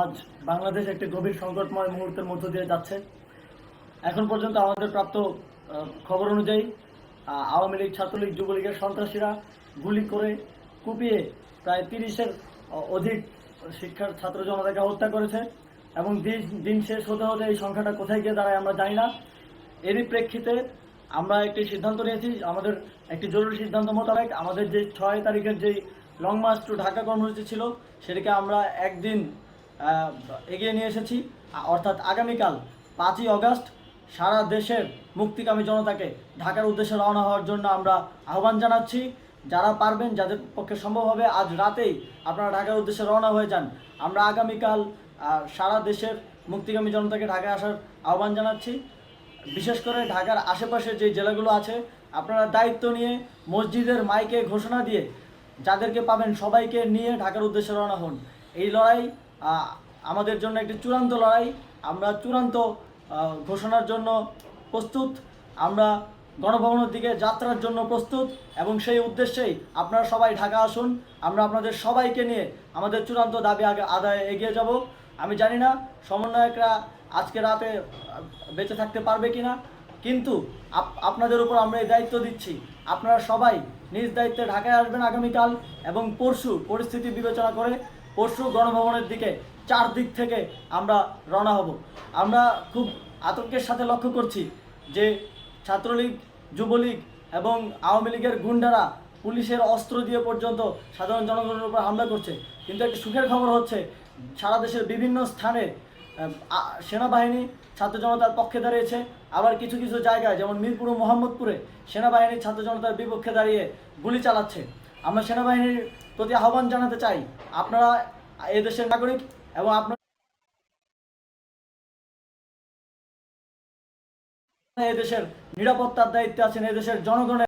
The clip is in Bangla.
আজ বাংলাদেশ একটি গভীর সংকটময় মুহূর্তের মধ্য দিয়ে যাচ্ছে। এখন পর্যন্ত আমাদের প্রাপ্ত খবর অনুযায়ী আওয়ামী লীগ, ছাত্রলীগ, যুবলীগের সন্ত্রাসীরা গুলি করে কুপিয়ে প্রায় তিরিশের অধিক শিক্ষার ছাত্র জনতাকে হত্যা করেছে এবং দিন দিন শেষ হতে হতে এই সংখ্যাটা কোথায় গিয়ে দাঁড়ায় আমরা জানি না। এরই প্রেক্ষিতে আমরা একটি সিদ্ধান্ত নিয়েছি, আমাদের একটি জরুরি সিদ্ধান্ত মোতাবেক আমাদের যে ছয় তারিখের যেই লং মার্চ টু ঢাকা কর্মসূচি ছিল, সেটাকে আমরা একদিন এগিয়ে নিয়ে এসেছি। অর্থাৎ আগামীকাল পাঁচই অগস্ট সারা দেশের মুক্তিকামী জনতাকে ঢাকার উদ্দেশ্যে রওনা হওয়ার জন্য আমরা আহ্বান জানাচ্ছি। যারা পারবেন, যাদের পক্ষে সম্ভব হবে, আজ রাতেই আপনারা ঢাকার উদ্দেশ্যে রওনা হয়ে যান। আমরা আগামীকাল সারা দেশের মুক্তিকামী জনতাকে ঢাকায় আসার আহ্বান জানাচ্ছি। বিশেষ করে ঢাকার আশেপাশে যে জেলাগুলো আছে, আপনারা দায়িত্ব নিয়ে মসজিদের মাইকে ঘোষণা দিয়ে যাদেরকে পাবেন সবাইকে নিয়ে ঢাকার উদ্দেশ্যে রওনা হন। এই লড়াই আমাদের জন্য একটি চূড়ান্ত লড়াই। আমরা চূড়ান্ত ঘোষণার জন্য প্রস্তুত। আমরা গণভবনের দিকে যাত্রার জন্য প্রস্তুত এবং সেই উদ্দেশ্যেই আপনারা সবাই ঢাকা আসুন। আমরা আপনাদের সবাইকে নিয়ে আমাদের চূড়ান্ত দাবি আগে আদায়ে এগিয়ে যাব। আমি জানি না সমন্বয়করা আজকে রাতে বেঁচে থাকতে পারবে কিনা। কিন্তু আপ- আপনাদের উপর আমরা এই দায়িত্ব দিচ্ছি। আপনারা সবাই নিজ দায়িত্বে ঢাকায় আসবেন আগামীকাল এবং পরশু পরিস্থিতি বিবেচনা করে পরশু গণভবনের দিকে চার দিক থেকে আমরা রওনা হব। আমরা খুব আতঙ্কের সাথে লক্ষ্য করছি যে ছাত্রলীগ, যুবলীগ এবং আওয়ামী লীগের গুন্ডারা পুলিশের অস্ত্র দিয়ে পর্যন্ত সাধারণ জনগণের উপর হামলা করছে। কিন্তু একটি সুখের খবর হচ্ছে, সারা দেশের বিভিন্ন স্থানে সেনাবাহিনী ছাত্র জনতার পক্ষে দাঁড়িয়েছে। আবার কিছু কিছু জায়গায়, যেমন মিরপুর ও মোহাম্মদপুরে, সেনাবাহিনী ছাত্র জনতার বিপক্ষে দাঁড়িয়ে গুলি চালাচ্ছে। আমরা সেনাবাহিনীর প্রতি আহ্বান জানাতে চাই, আপনারা এদেশের নাগরিক এবং আপনার এদেশের নিরাপত্তার দায়িত্বে আছেন এদেশের জনগণের